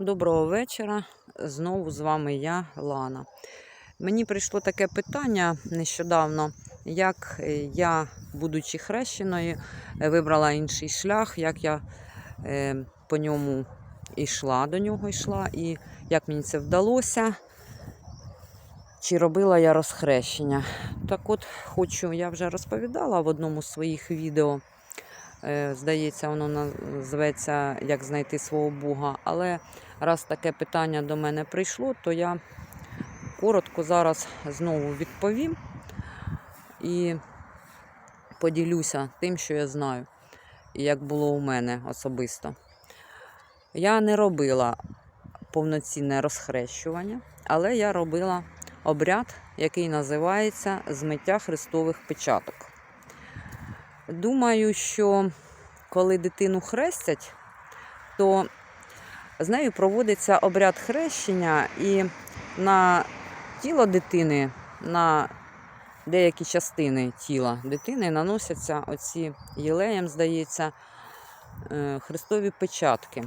Доброго вечора. Знову з вами я, Лана. Мені прийшло таке питання нещодавно, як е, я, будучи хрещеною, е, вибрала інший шлях, як я е, по ньому йшла, до нього йшла, і як мені це вдалося, чи робила я розхрещення. Так от, хочу, я вже розповідала в одному з своїх відео. Здається, воно називається Як знайти свого Бога. Але раз таке питання до мене прийшло, то я коротко зараз знову відповім і поділюся тим, що я знаю, як було у мене особисто. Я не робила повноцінне розхрещування, але я робила обряд, який називається змиття хрестових печаток. Думаю, що коли дитину хрестять, то з нею проводиться обряд хрещення, і на тіло дитини, на деякі частини тіла дитини наносяться оці єлеєм, здається, е, хрестові печатки.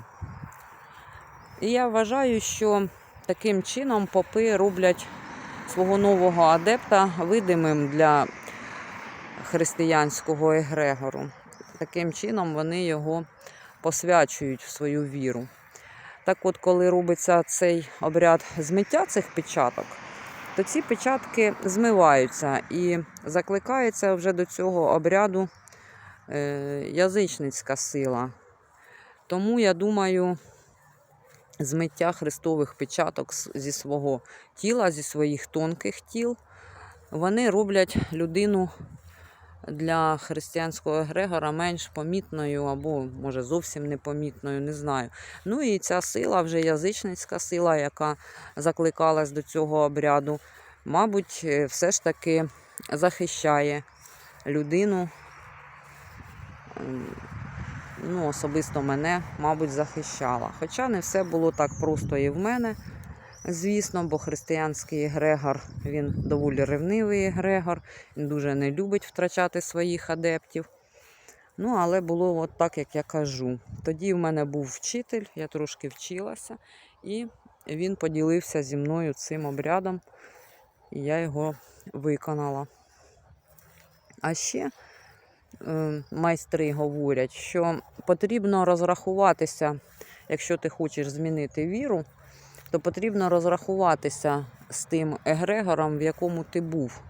І я вважаю, що таким чином попи роблять свого нового адепта видимим для християнського егрегору. Таким чином вони його посвячують в свою віру. Так от, коли робиться цей обряд змиття цих печаток, то ці печатки змиваються і закликається вже до цього обряду е, язичницька сила. Тому я думаю, змиття хрестових печаток зі свого тіла, зі своїх тонких тіл, вони роблять людину для християнського егрегора менш помітною або, може, зовсім непомітною, не знаю. Ну і ця сила, вже язичницька сила, яка закликалась до цього обряду, мабуть, е, все ж таки захищає людину. Ем, Ну, особисто мене, мабуть, захищала. Хоча не все було так просто і в мене, звісно, бо християнський егрегор, він доволі ревнивий егрегор, він дуже не любить втрачати своїх адептів. Ну, але було от так, як я кажу. Тоді в мене був вчитель, я трошки вчилася, і він поділився зі мною цим обрядом, і я його виконала. А ще е, майстри говорять, що потрібно розрахуватися, якщо ти хочеш змінити віру, то потрібно розрахуватися з тим егрегором, в якому ти був.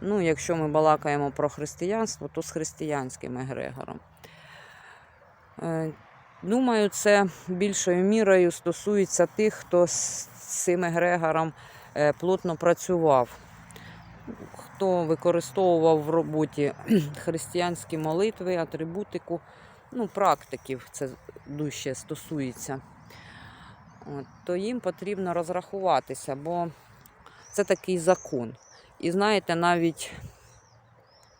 Ну, якщо ми балакаємо про християнство, то з християнським егрегором. Е, Думаю, це більшою мірою стосується тих, хто з цим егрегором е, плотно працював, хто використовував в роботі християнські молитви, атрибутику, ну, практиків це дужче стосується. То їм потрібно розрахуватися, бо це такий закон. І знаєте, навіть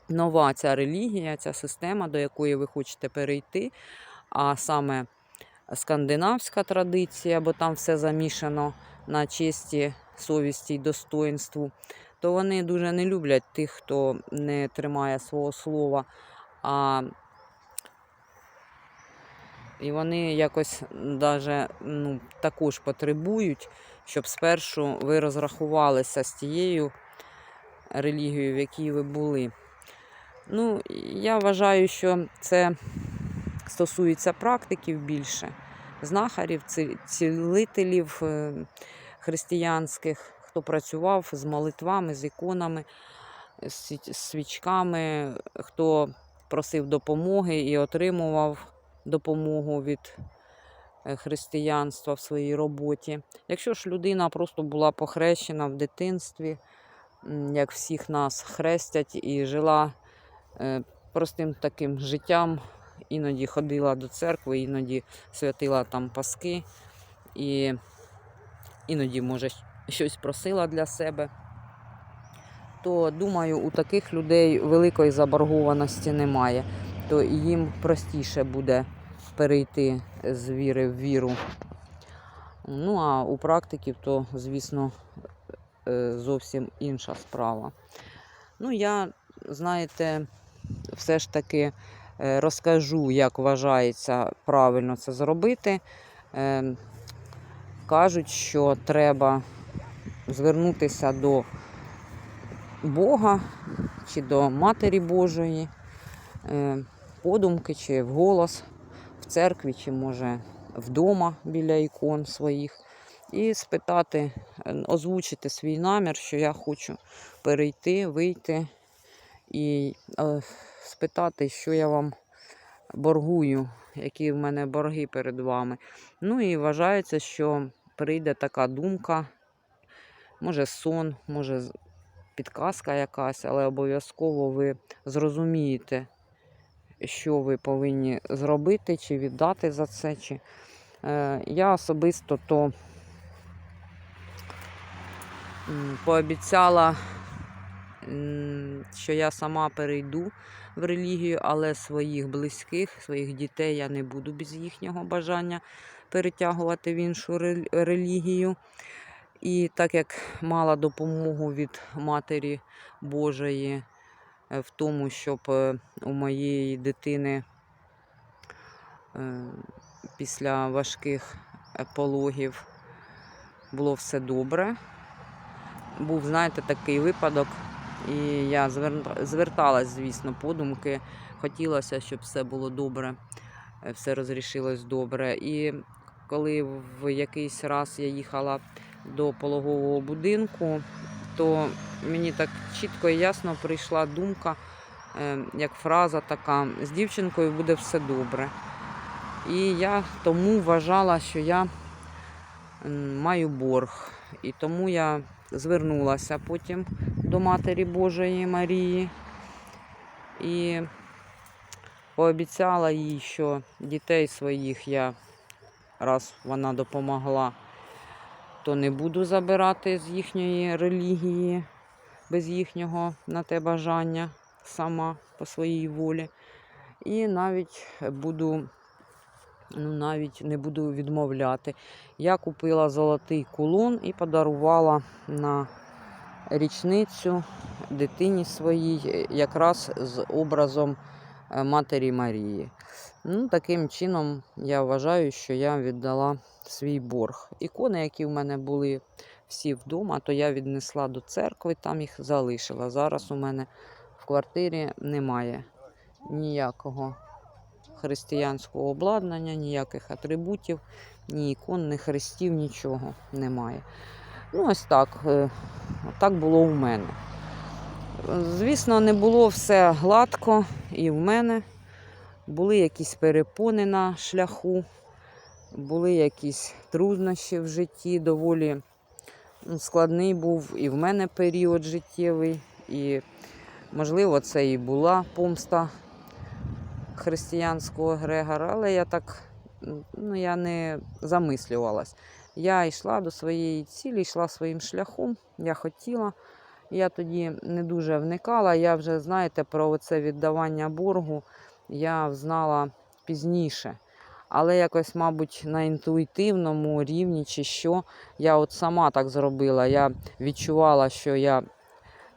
нова ця релігія, ця система, до якої ви хочете перейти, а саме скандинавська традиція, бо там все замішано на честі, совісті й достоинству, то вони дуже не люблять тих, хто не тримає свого слова. А і вони якось даже, ну, також потребують, щоб спершу ви розрахувалися з тією релігією, в якій ви були. Ну, я вважаю, що це стосується практиків більше, знахарів, цілителів е, християнських, хто працював з молитвами, з іконами, з свічками, хто просив допомоги і отримував допомогу від е, християнства в своїй роботі. Якщо ж людина просто була похрещена в дитинстві, як всіх нас хрестять, і жила е, простим таким життям, іноді ходила до церкви, іноді святила там паски, і іноді, може, щось просила для себе. То думаю, у таких людей великої заборгованості немає, то їм простіше буде перейти з віри в віру. Ну, а у практиків, то, звісно, е, зовсім інша справа. Ну, я, знаєте, все ж таки е, розкажу, як вважається правильно це зробити. Е, кажуть, що треба звернутися до Бога чи до Матері Божої, подумки чи вголос церкві, чи може вдома біля ікон своїх, і спитати, озвучити свій намір, що я хочу перейти, вийти і е, спитати, що я вам боргую, які в мене борги перед вами. Ну і вважається, що прийде така думка, може сон, може підказка якась, але обов'язково ви зрозумієте, що ви повинні зробити, чи віддати за це. Чи... Е, я особисто то пообіцяла, що я сама перейду в релігію, але своїх близьких, своїх дітей я не буду без їхнього бажання перетягувати в іншу релігію. І так як мала допомогу від Матері Божої в тому, щоб е, у моєї дитини е, після важких е, пологів було все добре. Був, знаєте, такий випадок, і я звер- зверталась, звісно, подумки. Хотілося, щоб все було добре, е, все розрішилось добре. І коли в якийсь раз я їхала до пологового будинку, то мені так чітко і ясно прийшла думка, е, як фраза така: з дівчинкою буде все добре. І я тому вважала, що я маю борг. І тому я звернулася потім до Матері Божої Марії і пообіцяла їй, що дітей своїх я, раз вона допомогла, то не буду забирати з їхньої релігії, без їхнього на те бажання сама по своїй волі. І навіть буду, ну навіть не буду відмовляти. Я купила золотий кулон і подарувала на річницю дитині своїй, якраз з образом е, Матері Марії. Ну, таким чином я вважаю, що я віддала свій борг. Ікони, які в мене були всі вдома, то я віднесла до церкви, там їх залишила. Зараз у мене в квартирі немає ніякого християнського обладнання, ніяких атрибутів, ні ікон, ні хрестів, нічого немає. Ну, ось так. е, Так було у мене. Звісно, не було все гладко і в мене. Були якісь перепони на шляху, були якісь труднощі в житті, доволі ну, складний був і в мене період життєвий. І, можливо, це і була помста християнського Грегора, але я так ну, я не замислювалась. Я йшла до своєї цілі, йшла своїм шляхом, я хотіла. Я тоді не дуже вникала. Я вже, знаєте, про це віддавання боргу я знала пізніше. Але якось, мабуть, на інтуїтивному рівні чи що, я от сама так зробила. Я відчувала, що я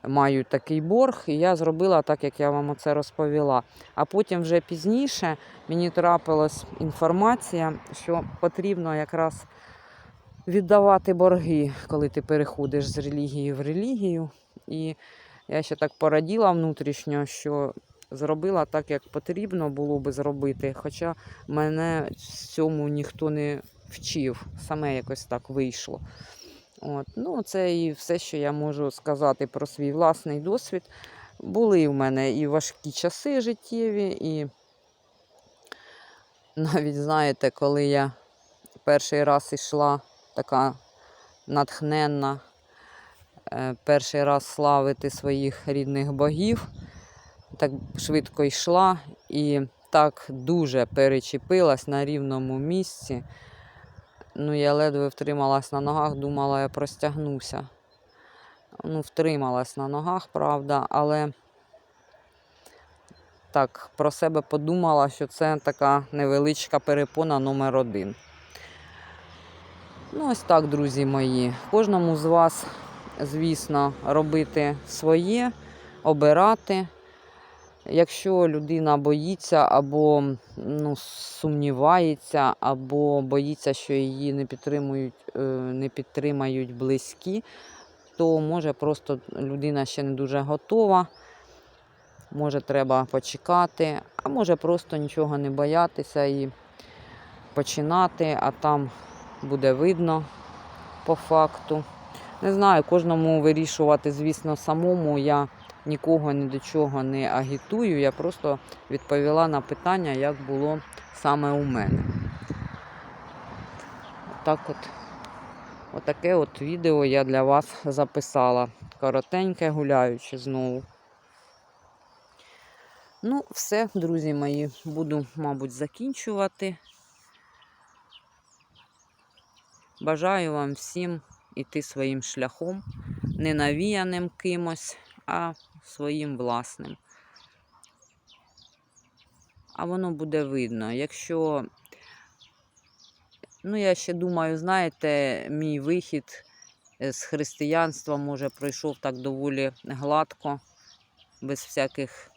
маю такий борг, і я зробила так, як я вам оце розповіла. А потім вже пізніше мені трапилась інформація, що потрібно якраз віддавати борги, коли ти переходиш з релігії в релігію. І я ще так пораділа внутрішньо, що зробила так, як потрібно було би зробити. Хоча мене цьому ніхто не вчив, саме якось так вийшло. От. Ну, це і все, що я можу сказати про свій власний досвід. Були в мене і важкі часи життєві, і навіть, знаєте, коли я перший раз йшла така натхненна, е, перший раз славити своїх рідних богів, так швидко йшла і так дуже перечепилась на рівному місці. Ну, я ледве втрималась на ногах, думала, я простягнуся. Ну, втрималась на ногах, правда, але так про себе подумала, що це така невеличка перепона номер один. Ну, ось так, друзі мої. Кожному з вас, звісно, робити своє, обирати. Якщо людина боїться або ну, сумнівається, або боїться, що її не підтримують, е, не підтримають близькі, то може просто людина ще не дуже готова, може треба почекати, а може просто нічого не боятися і починати, а там буде видно по факту. Не знаю, кожному вирішувати, звісно, самому. Я нікого ні до чого не агітую. Я просто відповіла на питання, як було саме у мене. Так от, отаке от відео я для вас записала. Коротеньке, гуляючи знову. Ну, все, друзі мої, буду, мабуть, закінчувати. Бажаю вам всім іти своїм шляхом, не навіяним кимось, а своїм власним. А воно буде видно. Якщо, ну, я ще думаю, знаєте, мій вихід е, з християнства, може, пройшов так доволі гладко, без всяких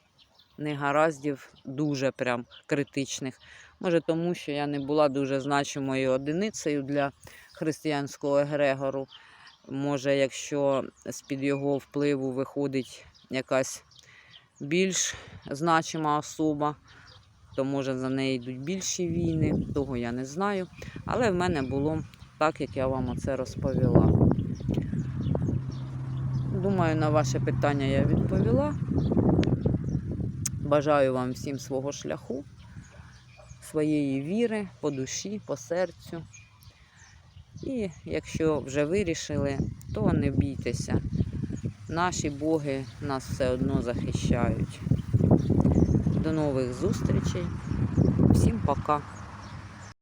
негараздів, дуже прям критичних. Може, тому що я не була дуже значимою одиницею для християнського егрегору. Може, якщо з-під його впливу виходить якась більш значима особа, то може за неї йдуть більші війни, того я не знаю. Але в мене було так, як я вам оце розповіла. Думаю, на ваше питання я відповіла. Бажаю вам всім свого шляху, своєї віри по душі, по серцю. І якщо вже вирішили, то не бійтеся. Наші боги нас все одно захищають. До нових зустрічей. Всім пока.